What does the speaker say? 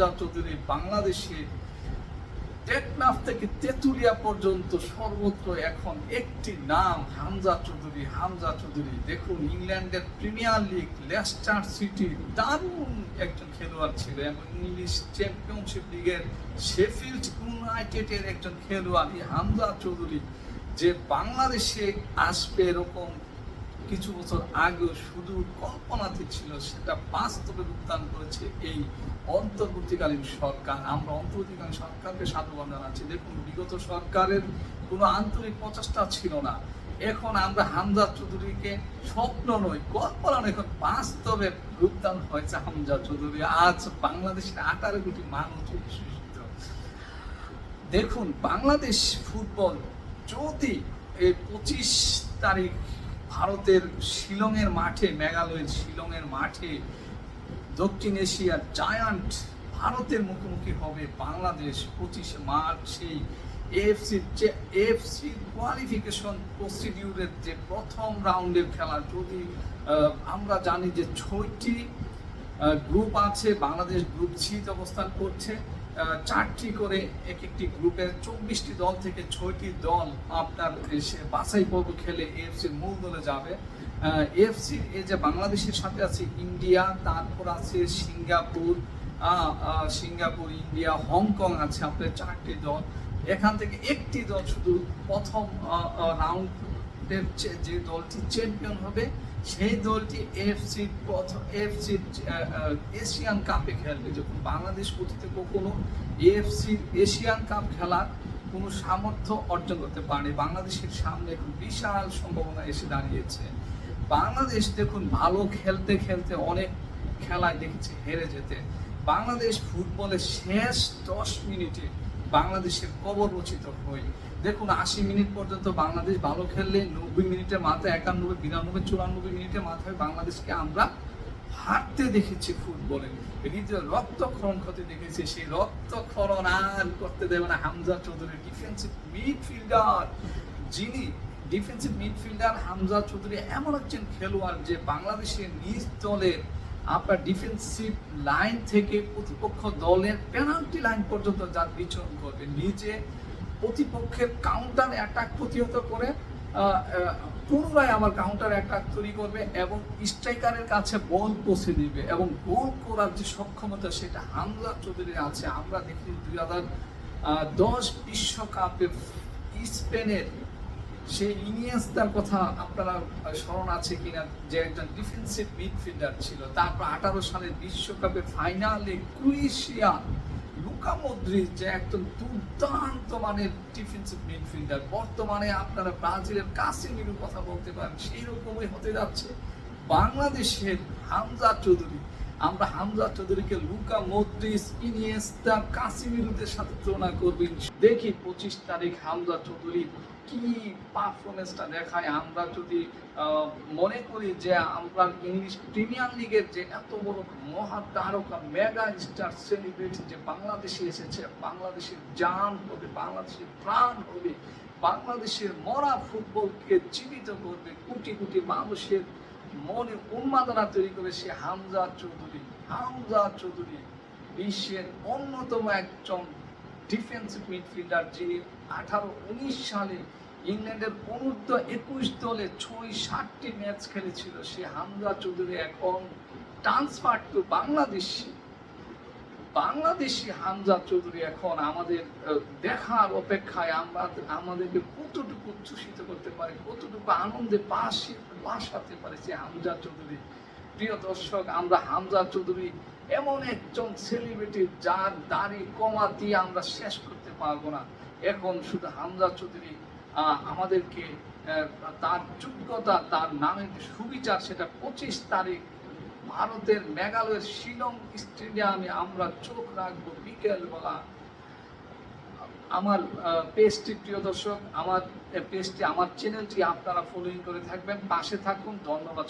হামজা চৌধুরী বাংলাদেশে টেকনাফ থেকে তেঁতুলিয়া পর্যন্ত সর্বত্র এখন একটি নাম, হামজা চৌধুরী হামজা চৌধুরী, দেখুন ইংল্যান্ডের প্রিমিয়ার লিগ, লেস্টার সিটি, দারুণ একজন খেলোয়াড় ছিল এবং ইংলিশ চ্যাম্পিয়নশিপ লিগের শেফিল্ড ইউনাইটেডের একজন খেলোয়াড় হামজা চৌধুরী, যে বাংলাদেশে আসবে এরকম কিছু বছর আগেও শুধু কল্পনাতে ছিল, সেটা বাস্তবে রূপদান করেছে এই অন্তর্বর্তীকালীন সরকার। আমরা অন্তর্বর্তীকালীন সরকারকে সাধুবাদ জানাচ্ছি। দেখুন, বিগত সরকারের কোনো আন্তরিক প্রচেষ্টা ছিল না। এখন আমরা হামজা চৌধুরীকে স্বপ্ন নয় কল্পনা এখন বাস্তবে রূপদান হয়েছে হামজা চৌধুরী। আজ বাংলাদেশের আঠারো কোটি মানুষ দেখুন, বাংলাদেশ ফুটবল যদি এই পঁচিশ তারিখ ভারতের শিলংয়ের মাঠে, মেঘালয়ের শিলংয়ের মাঠে, দক্ষিণ এশিয়ার জায়ান্ট ভারতের মুখোমুখি হবে বাংলাদেশ পঁচিশে মার্চ। সেই এএফসি যে এএফসি কোয়ালিফিকেশন প্রসিডিউরের যে প্রথম রাউন্ডের খেলা, যদি আমরা জানি যে ছয়টি গ্রুপ আছে, বাংলাদেশ গ্রুপ সিতে অবস্থান করছে। চারটি করে এক একটি গ্রুপের চব্বিশটি দল থেকে ছয়টি দল আপনার এসে বাছাই পর্ব খেলে এএফসির মূল দলে যাবে এএফসি, এই যে বাংলাদেশের সাথে আছে ইন্ডিয়া, তারপর আছে সিঙ্গাপুর সিঙ্গাপুর, ইন্ডিয়া, হংকং আছে আপনার চারটি দল। এখান থেকে একটি দল শুধু প্রথম রাউন্ডের যে দলটি চ্যাম্পিয়ন হবে, সেই দলটি এফসি প্রথম এফসি এশিয়ান কাপে খেলবে। যখন বাংলাদেশ অতীতে কখনো এএফসি এশিয়ান কাপ খেলার কোনো সামর্থ্য অর্জন করতে পারেনি। বাংলাদেশের সামনে এখন বিশাল সম্ভাবনা এসে দাঁড়িয়েছে। বাংলাদেশ দেখুন, ভালো খেলতে খেলতে অনেক খেলায় দেখেছে হেরে যেতে। বাংলাদেশ ফুটবলের শেষ দশ মিনিটে বাংলাদেশের কবর রচিত হই। দেখুন, আশি মিনিট পর্যন্ত বাংলাদেশ ভালো খেললে নব্বই মিনিটের মাথায় একানব্বই বিরানব্বই চুরানব্বই মিনিটের মাথায় বাংলাদেশকে আমরা হারতে দেখেছি ফুটবলে হৃদয় রক্তক্ষরণ করতে দেখেছি, সেই রক্তক্ষরণ আর করতে দেবে না হামজা চৌধুরী। ডিফেন্সিভ মিডফিল্ডার যিনি ডিফেন্সিভ মিডফিল্ডার হামজা চৌধুরী এমন একজন খেলোয়াড় যে বাংলাদেশের নিজ দলের আপনার ডিফেন্সিভ লাইন থেকে প্রতিপক্ষ দলের পেনাল্টি লাইন পর্যন্ত যার বিচরণ করবে। নিজে প্রতিপক্ষের কাউন্টার অ্যাটাক প্রতিহত করে পুনরায় আমার কাউন্টার অ্যাটাক তৈরি করবে এবং স্ট্রাইকারের কাছে বল পৌঁছে দিবে এবং গোল করার যে সক্ষমতা সেটা হামজা চৌধুরীর আছে। আমরা দেখি দুই হাজার দশ বিশ্বকাপে স্পেনের সেই ইনিয়েস্তার কথা আপনারা স্মরণ আছে কিনা, যে একজন ডিফেন্সিভ মিডফিল্ডার ছিল, তারপর আঠারো সালের বিশ্বকাপে ফাইনালে ক্রোয়েশিয়া, লুকা মদ্রিক যে একজন দুর্দান্ত মানের ডিফেন্সিভ মিডফিল্ডার বর্তমানে আপনারা ব্রাজিলের কাসিমিরুর কথা বলতে পারেন সেই রকমই হতে যাচ্ছে বাংলাদেশের হামজা চৌধুরী। আমরা হামজা চৌধুরীকে লুকা মদ্রিস ইনিয়েস্তা কাসিমিরুদের সাথে তুলনা করবেন দেখি পঁচিশ তারিখ হামজা চৌধুরী কি পারফরমেন্সটা দেখায়। আমরা যদি মনে করি যে আমরা ইংলিশ প্রিমিয়ার লিগের যে এত বড় মহা মেগা স্টার সেলিব্রিটি যে বাংলাদেশে এসেছে, বাংলাদেশের জান হবে, বাংলাদেশের প্রাণ হবে, বাংলাদেশের মরা ফুটবলকে জীবিত করবে কোটি কোটি মানুষের মনে উন্মাদনা তৈরি করে সে হামজা চৌধুরী হামজা চৌধুরী বিশ্বের অন্যতম একজন ডিফেন্সিভ মিডফিল্ডার যে আঠারো, উনিশ সালে ইংল্যান্ডের অনূর্ধ্ব একুশ দলে ছয় ষাটটি ম্যাচ খেলেছিল। সে হামজা চৌধুরী এখন ট্রান্সফার টু বাংলাদেশি। বাংলাদেশি হামজা চৌধুরী এখন আমাদের দেখার অপেক্ষায় আমরা আমাদেরকে কতটুকু উচ্ছ্বসিত করতে পারে, কতটুকু আনন্দে পাশে বাসাতে পারে সে হামজা চৌধুরী। প্রিয় দর্শক, আমরা হামজা চৌধুরী এমন একজন সেলিব্রিটি যার দাড়ি কমা দিয়ে আমরা শেষ করতে পারব না। এখন শুধু হামজা চৌধুরী আমাদেরকে তার যোগ্যতা, তার নামের সুবিচার সেটা পঁচিশ তারিখ ভারতের মেঘালয়ের শিলং স্টেডিয়ামে আমরা চোখ রাখব বিকেলবেলা। আমার পেজটি, প্রিয় দর্শক, আমার পেজটি, আমার চ্যানেলটি আপনারা ফলোইং করে থাকবেন। পাশে থাকুন, ধন্যবাদ।